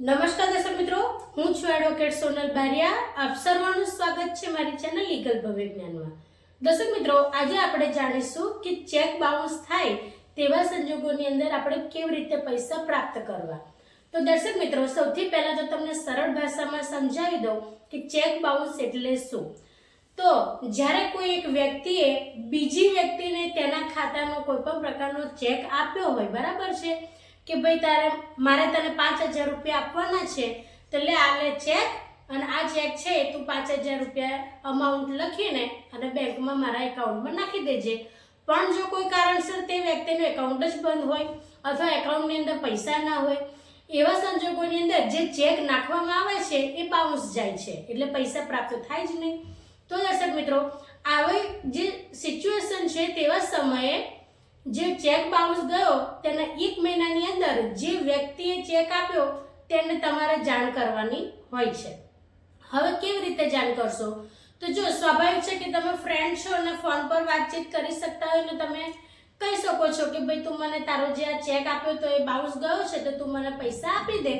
નમસ્કાર દર્શક મિત્રો, હું છું એડવોકેટ સોનલ બારિયા. આપ સર્વનું સ્વાગત છે મારી ચેનલ લીગલ ભવ્ય જ્ઞાનમાં. દર્શક મિત્રો, આજે આપણે જાણીશું કે ચેક બાઉન્સ થાય તેવા સંજોગોની અંદર આપણે કેવી રીતે પૈસા પ્રાપ્ત કરવા. તો દર્શક મિત્રો, સૌથી પહેલા તો તમને સરળ ભાષામાં સમજાવી દઉં કે ચેક બાઉન્સ એટલે શું? તો જ્યારે કોઈ એક વ્યક્તિએ બીજી વ્યક્તિને તેના ખાતાનો કોઈ પણ પ્રકારનો ચેક આપ્યો હોય, બરાબર છે? કે ભાઈ તારે મારે તને પાંચ હજાર રૂપિયા આપવાના છે, તો લે આ લે ચેક અને આ ચેક છે તું પાંચ હજાર રૂપિયા અમાઉન્ટ લખીને અને બેંકમાં મારા એકાઉન્ટમાં નાખી દેજે. પણ જો કોઈ કારણસર તે વ્યક્તિનું એકાઉન્ટ જ બંધ હોય, અથવા એકાઉન્ટની અંદર પૈસા ના હોય, એવા સંજોગોની અંદર જે ચેક નાખવામાં આવે છે એ બાઉન્સ જાય છે, એટલે પૈસા પ્રાપ્ત થાય જ નહીં. તો દર્શક મિત્રો, આવી જે સિચ્યુએશન છે તેવા સમયે જે ચેક બાઉન્સ ગયો, તેના એક મહિનાની અંદર જે વ્યક્તિએ ચેક આપ્યો, તેને તમારે જાણ કરવાની હોય છે. હવે કેવી રીતે જાણ કરશો? તો જો સ્વાભાવિક છે કે તમે ફ્રેન્ડ છો અને ફોન પર વાતચીત કરી શકતા હોય ને તમે કહી શકો છો કે ભાઈ તું મને તારો જે આ ચેક આપ્યો તો એ બાઉન્સ ગયો છે તો તું મને પૈસા આપી દે.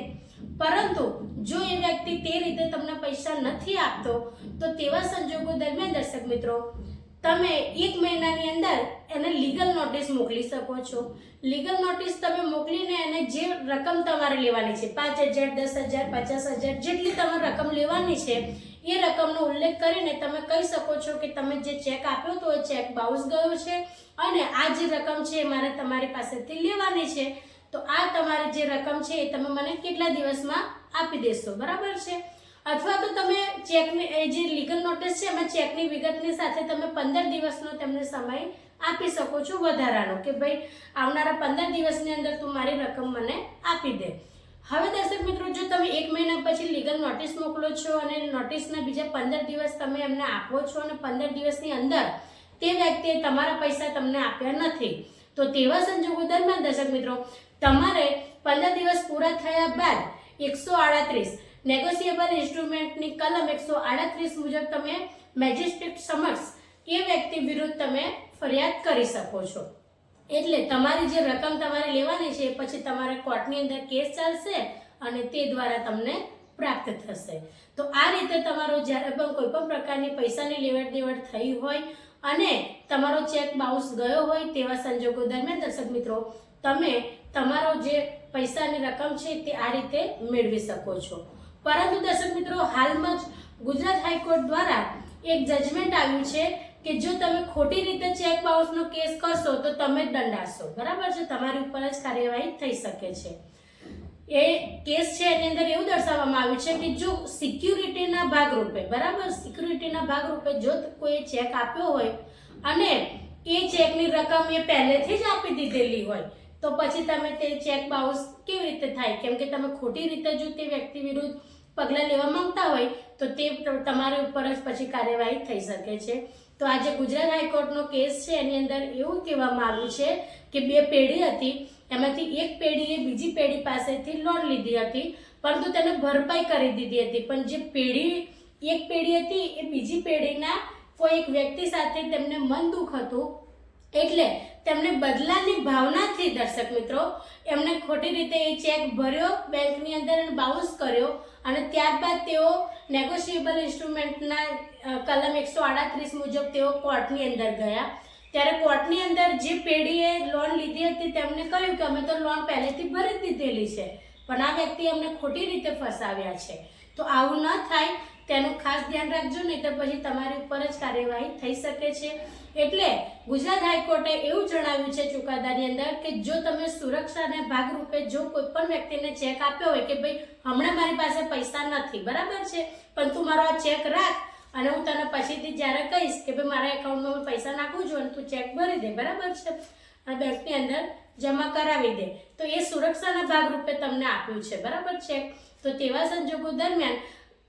પરંતુ જો એ વ્યક્તિ તે રીતે તમને પૈસા નથી આપતો, તો તેવા સંજોગો દરમિયાન દર્શક મિત્રો તમે એક મહિનાની અંદર એને લીગલ નોટિસ મોકલી શકો છો. લીગલ નોટિસ તમે મોકલીને એને જે રકમ તમારે લેવાની છે, પાંચ હજાર, દસ હજાર, પચાસ હજાર, જેટલી તમારે રકમ લેવાની છે, એ રકમનો ઉલ્લેખ કરીને તમે કહી શકો છો કે તમે જે ચેક આપ્યો તો એ ચેક બાઉન્સ ગયો છે અને આ જે રકમ છે એ મારે તમારી પાસેથી લેવાની છે. તો આ તમારી જે રકમ છે એ તમે મને કેટલા દિવસમાં આપી દેશો, બરાબર છે? અથવા તો તમે ચેકની જે લીગલ નોટિસ છે, એમાં ચેકની વિગતની સાથે તમે પંદર દિવસનો તેમને સમય આપી શકો છો વધારાનો કે ભાઈ આવનારા પંદર દિવસની અંદર તું મારી રકમ મને આપી દે. હવે દર્શક મિત્રો, જો તમે એક મહિના પછી લીગલ નોટિસ મોકલો છો અને નોટિસના બીજા પંદર દિવસ તમે એમને આપો છો અને પંદર દિવસની અંદર તે વ્યક્તિએ તમારા પૈસા તમને આપ્યા નથી, તો તેવા સંજોગો દરમિયાન દર્શક મિત્રો, તમારે પંદર દિવસ પૂરા થયા બાદ એકસો આડત્રીસ નેગોશિયેબલ ઇન્સ્ટ્રુમેન્ટની કલમ એકસો આડત્રીસ મુજબ તમે મેજિસ્ટ્રેટ સમક્ષ એ વ્યક્તિ વિરુદ્ધ તમે ફરિયાદ કરી શકો છો. એટલે તમારી જે રકમ તમારે લેવાની છે એ પછી તમારે કોર્ટની અંદર કેસ ચાલશે અને તે દ્વારા તમને પ્રાપ્ત થશે. તો આ રીતે તમારો જ્યારે પણ કોઈ પણ પ્રકારની પૈસાની લેવડ દેવડ થઈ હોય અને તમારો ચેક બાઉન્સ ગયો હોય તેવા સંજોગો દરમિયાન, દર્શક મિત્રો, તમે તમારો જે પૈસાની રકમ છે તે આ રીતે મેળવી શકો છો. પરંતુ દર્શક મિત્રો, હાલમાં જ ગુજરાત હાઈકોર્ટ દ્વારા એક જજમેન્ટ આવ્યું છે કે જો તમે ખોટી રીતે ચેક બાઉન્સનો કેસ કરશો, તો તમે દંડાશો. બરાબર છે? તમારી ઉપર જ કાર્યવાહી થઈ શકે છે. એ કેસ છે, એની અંદર એવું દર્શાવવામાં આવ્યું છે કે જો સિક્યુરિટીના ભાગરૂપે, બરાબર? સિક્યુરિટીના ભાગરૂપે જો કોઈ ચેક આપ્યો હોય અને એ ચેકની રકમ એ પહેલેથી જ આપી દીધેલી હોય તો પછી તમે તે ચેક બાઉન્સ કેવી રીતે થાય? કેમ કે તમે ખોટી રીતે જો તે વ્યક્તિ વિરુદ્ધ પગલાં લેવા માંગતા હોય તો તે, તમારી ઉપર જ પછી કાર્યવાહી થઈ શકે છે. તો આજે ગુજરાત હાઈકોર્ટનો કેસ છે, એની અંદર એવું કહેવામાં આવ્યું છે કે બે પેઢી હતી, એમાંથી એક પેઢીએ બીજી પેઢી પાસેથી લોન લીધી હતી, પરંતુ તેને ભરપાઈ કરી દીધી હતી. પણ જે પેઢી, એક પેઢી હતી, એ બીજી પેઢીના કોઈ એક વ્યક્તિ સાથે તેમને મન દુઃખ હતું એટલે તેમને બદલાની ભાવનાથી દર્શક મિત્રો, એમણે ખોટી રીતે એ ચેક ભર્યો, બેંકની અંદર અને બાઉન્સ કર્યો અને ત્યારબાદ તેઓ નેગોશિયેબલ ઇન્સ્ટ્રુમેન્ટના કલમ એકસો આડત્રીસ મુજબ તેઓ કોર્ટની અંદર ગયા. ત્યારે કોર્ટની અંદર જે પેઢીએ લોન લીધી હતી તેમને કહ્યું કે અમે તો લોન પહેલેથી ભરી દીધેલી છે, પણ આ વ્યક્તિ અમને ખોટી રીતે ફસાવ્યા છે. તો આવું ન થાય તેનું ખાસ ધ્યાન રાખજો, નહીં તો પછી તમારી ઉપર જ કાર્યવાહી થઈ શકે છે. એટલે ગુજરાત હાઈકોર્ટે એવું જણાવ્યું છે ચુકાદાની અંદર કે જો તમે સુરક્ષાના ભાગરૂપે જો કોઈ પણ વ્યક્તિને ચેક આપ્યો હોય કે ભાઈ, હમણાં મારી પાસે પૈસા નથી, બરાબર છે? પણ તું મારો આ ચેક રાખ અને હું તને પછીથી જ્યારે કહીશ કે ભાઈ, મારા એકાઉન્ટમાં હું પૈસા નાખું છું અને તું ચેક ભરી દે, બરાબર છે? આ બેંકની અંદર જમા કરાવી દે. તો એ સુરક્ષાના ભાગરૂપે તમને આપ્યું છે, બરાબર ચેક તો તેવા સંજોગો દરમિયાન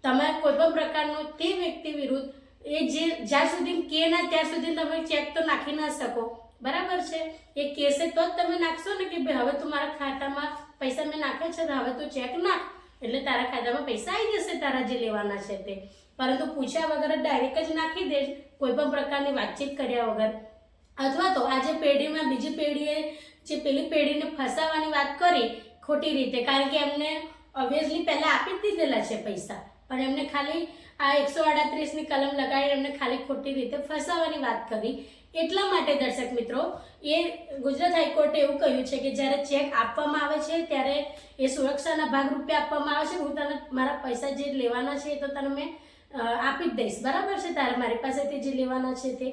તમારે કોઈ પણ પ્રકારનો તે વ્યક્તિ વિરુદ્ધ એ જે જ્યાં સુધી કે ના ત્યાં સુધી તમે ચેક તો નાખી ના શકો. બરાબર છે? એ કેસે તો જ તમે નાખશો ને કે ભાઈ હવે તું મારા ખાતામાં પૈસા મેં નાખ્યા છે હવે તું ચેક નાખ. એટલે તારા ખાતામાં પૈસા આવી જશે, તારા જે લેવાના છે તે. પરંતુ પૂછ્યા વગર ડાયરેક્ટ જ નાખી દે કોઈ પણ પ્રકારની વાતચીત કર્યા વગર. અથવા તો આજે પેઢીમાં બીજી પેઢીએ જે પેલી પેઢીને ફસાવવાની વાત કરી ખોટી રીતે, કારણ કે એમને ઓબ્વિયસલી પહેલાં આપી જ દીધેલા છે પૈસા. પણ એમને ખાલી આ એકસો આડત્રીસની કલમ લગાડી એમને ખાલી ખોટી રીતે ફસાવાની વાત કરી. એટલા માટે દર્શક મિત્રો, એ ગુજરાત હાઈકોર્ટે એવું કહ્યું છે કે જ્યારે ચેક આપવામાં આવે છે, ત્યારે એ સુરક્ષાના ભાગરૂપે આપવામાં આવે છે. હું તને મારા પૈસા જે લેવાના છે એ તો તને મેં આપી જ દઈશ. બરાબર છે? તારે મારી પાસેથી જે લેવાના છે તે.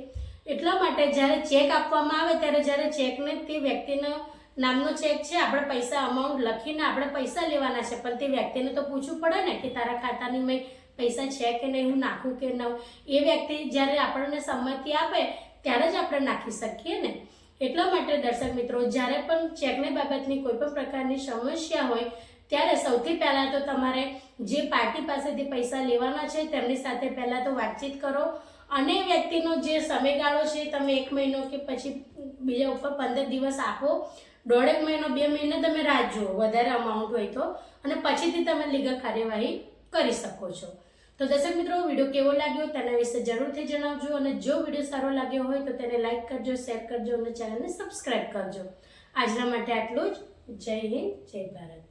એટલા માટે જ્યારે ચેક આપવામાં આવે, ત્યારે જ્યારે ચેકને તે વ્યક્તિનો નામનો ચેક છે, આપણે પૈસા અમાઉન્ટ લખીને આપણે પૈસા લેવાના છે. પણ તે વ્યક્તિને તો પૂછવું પડે ને કે તારા ખાતાની મેં પૈસા છે કે નહીં, હું નાખું કે ન? એ વ્યક્તિ જ્યારે આપણને સંમતિ આપે, ત્યારે જ આપણે નાખી શકીએ ને. એટલા માટે દર્શક મિત્રો, જ્યારે પણ ચેકની બાબતની કોઈ પણ પ્રકારની સમસ્યા હોય, ત્યારે સૌથી પહેલાં તો તમારે જે પાર્ટી પાસેથી પૈસા લેવાના છે, તેમની સાથે પહેલાં તો વાતચીત કરો. અને વ્યક્તિનો જે સમયગાળો છે, તમે એક મહિનો કે પછી બીજા ઉપર પંદર દિવસ આપો. દોઢેક મહિનો, બે મહિને તમે રાહ જુઓ, વધારે અમાઉન્ટ હોય તો. અને પછીથી તમે લીગલ કાર્યવાહી કરી શકો છો. તો દર્શક મિત્રો, વીડિયો કેવો લાગ્યો તેના વિશે જરૂરથી જણાવજો અને જો વીડિયો સારો લાગ્યો હોય તો તેને લાઇક કરજો શેર કરજો અને ચેનલને સબસ્ક્રાઈબ કરજો. આજના માટે આટલું જ. જય હિન્દ, જય ભારત.